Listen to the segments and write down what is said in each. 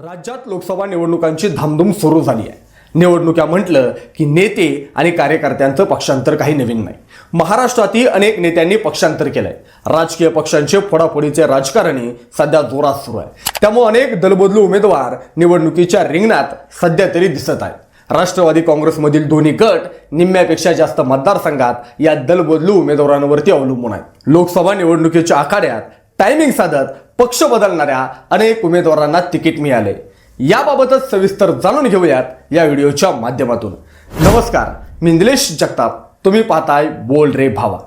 राज्यात लोकसभा निवडणुकांची धामधूम सुरू झाली आहे. निवडणुका म्हटलं की नेते आणि कार्यकर्त्यांचं पक्षांतर काही नवीन नाही. महाराष्ट्रातही अनेक नेत्यांनी पक्षांतर केलंय. राजकीय पक्षांचे फोडाफोडीचे राजकारणी सध्या जोरात सुरू आहे. त्यामुळे अनेक दलबदलू उमेदवार निवडणुकीच्या रिंगणात सध्या तरी दिसत आहेत. राष्ट्रवादी काँग्रेसमधील दोन्ही गट निम्म्यापेक्षा जास्त मतदारसंघात या दलबदलू उमेदवारांवरती अवलंबून आहेत. लोकसभा निवडणुकीच्या आखाड्यात टायमिंग साधत पक्ष बदलणाऱ्या अनेक उमेदवारांना तिकीट मिळाले. याबाबतच सविस्तर जाणून घेऊयात या व्हिडिओच्या माध्यमातून. नमस्कार मी निलेश जगताप. तुम्ही पाहताय बोल रे भावा.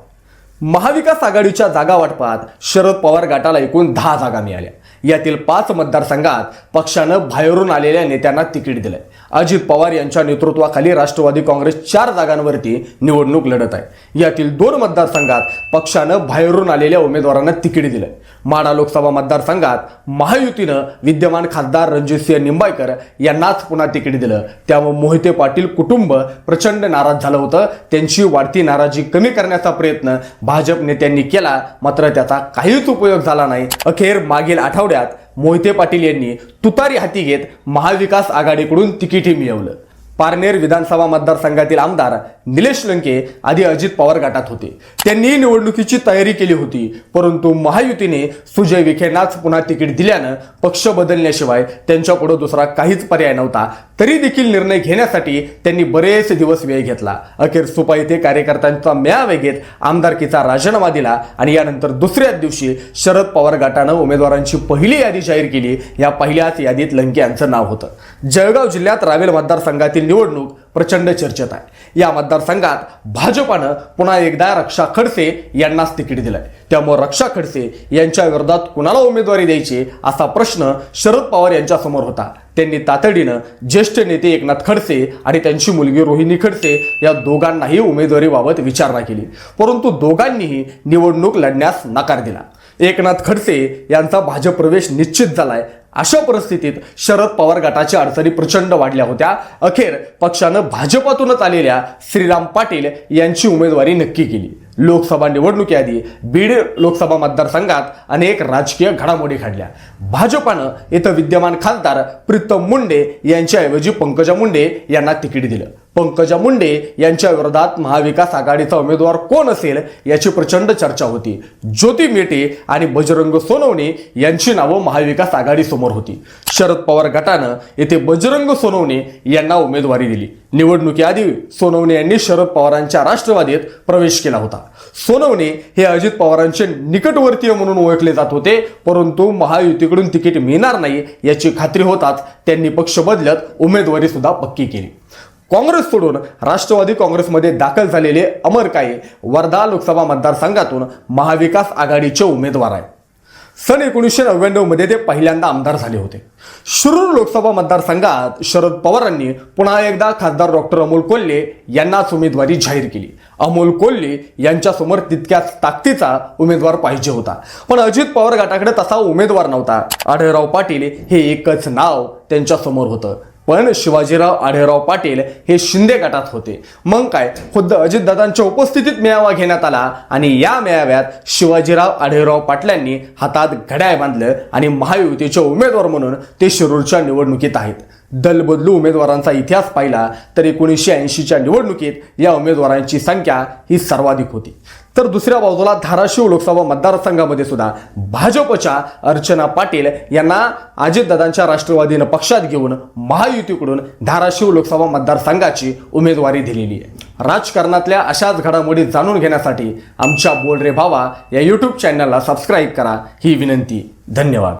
महाविकास आघाडीच्या जागा वाटपात शरद पवार गटाला एकूण दहा जागा मिळाल्या. यातील पाच मतदारसंघात पक्षानं बाहेरून आलेल्या नेत्यांना तिकीट दिलंय. अजित पवार यांच्या नेतृत्वाखाली राष्ट्रवादी काँग्रेस चार जागांवरती निवडणूक लढत आहे. यातील दोन मतदारसंघात पक्षानं बाहेरून आलेल्या उमेदवारांना तिकीट दिलं. माडा लोकसभा मतदारसंघात महायुतीनं विद्यमान खासदार रणजितसिंह निंबाळकर यांनाच पुन्हा तिकीट दिलं. त्यामुळे मोहिते पाटील कुटुंब प्रचंड नाराज झालं होतं. त्यांची वाढती नाराजी कमी करण्याचा प्रयत्न भाजप नेत्यांनी केला मात्र त्याचा काहीच उपयोग झाला नाही. अखेर मागील आठवड्यात मोहिते पाटील यांनी तुतारी हाती घेत महाविकास आघाडीकडून तिकीटही मिळवलं. पारनेर विधानसभा मतदारसंघातील आमदार निलेश लंके आधी अजित पवार गटात होते. त्यांनी निवडणुकीची तयारी केली होती परंतु महायुतीने सुजय विखेंनाच पुन्हा तिकीट दिल्यानं पक्ष बदलण्याशिवाय त्यांच्यापुढे दुसरा काहीच पर्याय नव्हता. तरी देखील निर्णय घेण्यासाठी त्यांनी बरेच दिवस वेळ घेतला. अखेर सुपा येथे कार्यकर्त्यांचा मेळावे घेत आमदारकीचा राजीनामा दिला आणि यानंतर दुसऱ्याच दिवशी शरद पवार गटानं उमेदवारांची पहिली यादी जाहीर केली. या पहिल्याच यादीत लंके यांचं नाव होतं. जळगाव जिल्ह्यात रावेल मतदारसंघातील निवडणूक प्रचंड चर्चेत आहे. या मतदारसंघात भाजपानं पुन्हा एकदा रक्षा खडसे यांनाच तिकीट दिलंय. त्यामुळे रक्षा खडसे यांच्या विरोधात कुणाला उमेदवारी द्यायची असा प्रश्न शरद पवार यांच्यासमोर होता. त्यांनी तातडीनं ज्येष्ठ नेते एकनाथ खडसे आणि त्यांची मुलगी रोहिणी खडसे या दोघांनाही उमेदवारीबाबत विचारणा केली. परंतु दोघांनीही निवडणूक लढण्यास नकार दिला. एकनाथ खडसे यांचा भाजप प्रवेश निश्चित झालाय. अशा परिस्थितीत शरद पवार गटाच्या अडचणी प्रचंड वाढल्या होत्या. अखेर पक्षानं भाजपातूनच आलेल्या श्रीराम पाटील यांची उमेदवारी नक्की केली. लोकसभा निवडणुकीआधी बीड लोकसभा मतदारसंघात अनेक राजकीय घडामोडी घडल्या. भाजपानं इथं विद्यमान खासदार प्रीतम मुंडे यांच्याऐवजी पंकजा मुंडे यांना तिकीट दिलं. पंकजा मुंडे यांच्या विरोधात महाविकास आघाडीचा उमेदवार कोण असेल याची प्रचंड चर्चा होती. ज्योती मेटे आणि बजरंग सोनवणे यांची नावं महाविकास आघाडी समोर होती. शरद पवार गटानं येथे बजरंग सोनवणे यांना उमेदवारी दिली. निवडणुकीआधी सोनवणे यांनी शरद पवारांच्या राष्ट्रवादीत प्रवेश केला होता. सोनवणे हे अजित पवारांचे निकटवर्तीय म्हणून ओळखले जात होते परंतु महायुतीकडून तिकीट मिळणार नाही याची खात्री होताच त्यांनी पक्ष बदलत उमेदवारी सुद्धा पक्की केली. काँग्रेस सोडून राष्ट्रवादी काँग्रेसमध्ये दाखल झालेले अमर काळे वर्धा लोकसभा मतदारसंघातून महाविकास आघाडीचे उमेदवार आहे सन एकोणीसशे नव्याण्णवमध्ये ते पहिल्यांदा आमदार झाले होते. शिरूर लोकसभा मतदारसंघात शरद पवारांनी पुन्हा एकदा खासदार डॉक्टर अमोल कोल्हे यांनाच उमेदवारी जाहीर केली. अमोल कोल्हे यांच्यासमोर तितक्याच ताकदीचा उमेदवार पाहिजे होता. पण अजित पवार गटाकडे तसा उमेदवार नव्हता. आढळराव पाटील हे एकच नाव त्यांच्यासमोर होतं. पण शिवाजीराव आढेराव पाटील हे शिंदे गटात होते. मग काय? खुद्द अजितदादांच्या उपस्थितीत मेळावा घेण्यात आला आणि या मेळाव्यात शिवाजीराव आढेराव पाटलांनी हातात घड्याळ बांधलं आणि महायुतीचे उमेदवार म्हणून ते शिरूरच्या निवडणुकीत आहेत. दलबदलू उमेदवारांचा इतिहास पाहिला तर एकोणीसशे ऐंशीच्या निवडणुकीत या उमेदवारांची संख्या ही सर्वाधिक होती. तर दुसऱ्या बाजूला धाराशिव लोकसभा मतदारसंघामध्ये सुद्धा भाजपच्या अर्चना पाटील यांना अजितदादांच्या राष्ट्रवादीनं पक्षात घेऊन महायुतीकडून धाराशिव लोकसभा मतदारसंघाची उमेदवारी दिलेली आहे. राजकारणातल्या अशाच घडामोडी जाणून घेण्यासाठी आमच्या बोल रे भावा या यूट्यूब चॅनलला सबस्क्राईब करा. ही विनंती. धन्यवाद.